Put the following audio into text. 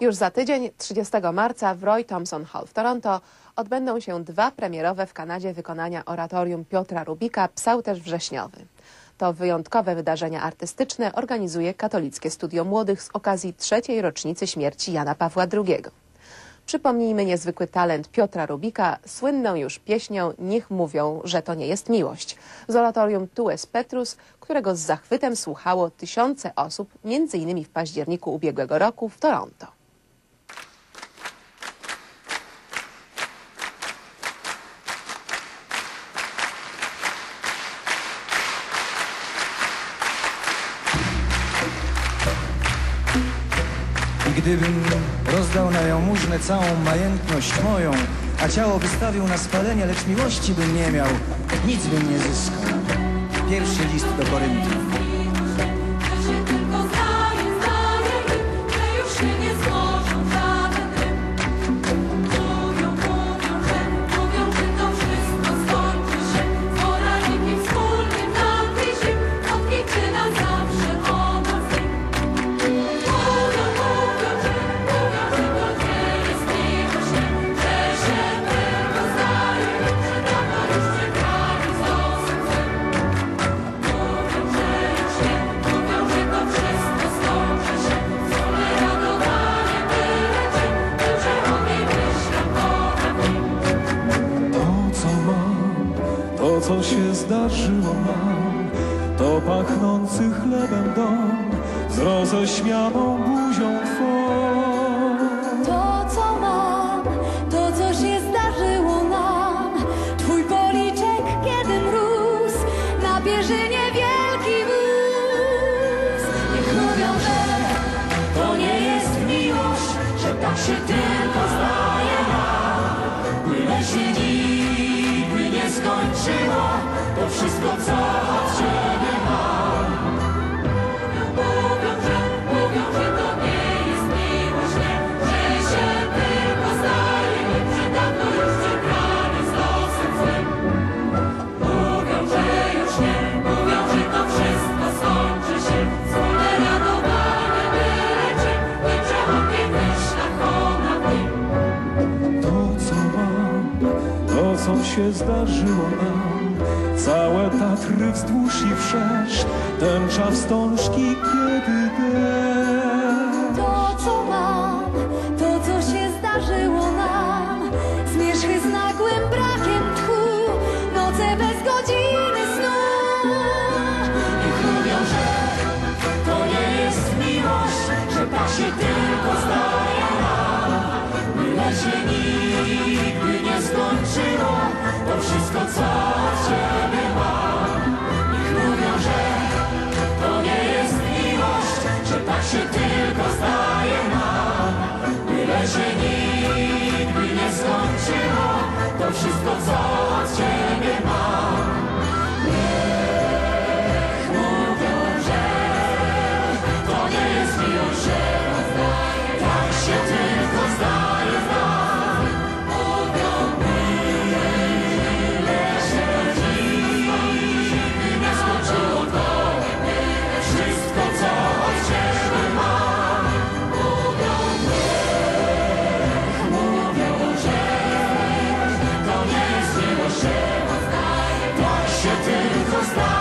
Już za tydzień, 30 marca w Roy Thompson Hall w Toronto odbędą się dwa premierowe w Kanadzie wykonania oratorium Piotra Rubika Psałterz Wrześniowy. To wyjątkowe wydarzenia artystyczne organizuje Katolickie Studio Młodych z okazji trzeciej rocznicy śmierci Jana Pawła II. Przypomnijmy niezwykły talent Piotra Rubika, słynną już pieśnią Niech mówią, że to nie jest miłość z oratorium Tues Petrus, którego z zachwytem słuchało tysiące osób, innymi w październiku ubiegłego roku w Toronto. Gdybym rozdał na jałmużnę całą majętność moją, a ciało wystawił na spalenie, lecz miłości bym nie miał, nic bym nie zyskał. Pierwszy list do Koryntów. Co się zdarzyło nam, to pachnący chlebem dom z roześmianą buzią twą. To, co mam, to, co się zdarzyło nam. Twój policzek, kiedy mróz na pierzynie to wszystko, co od ciebie mam. Mówią, że, mówią, że to nie jest miłość, nie, że się tylko zdaje im, że dawno już czekali z losem złym. Mówią, że już nie, mówią, że to wszystko skończy się. Wspólne radowanie byle czym, nie myślał ponad nim. To, co mam, to, co się zdarzyło nam, całe Tatry wzdłuż i wszerz, tęcza wstążki, kiedy deszcz. To, co wszystko co tylko znam.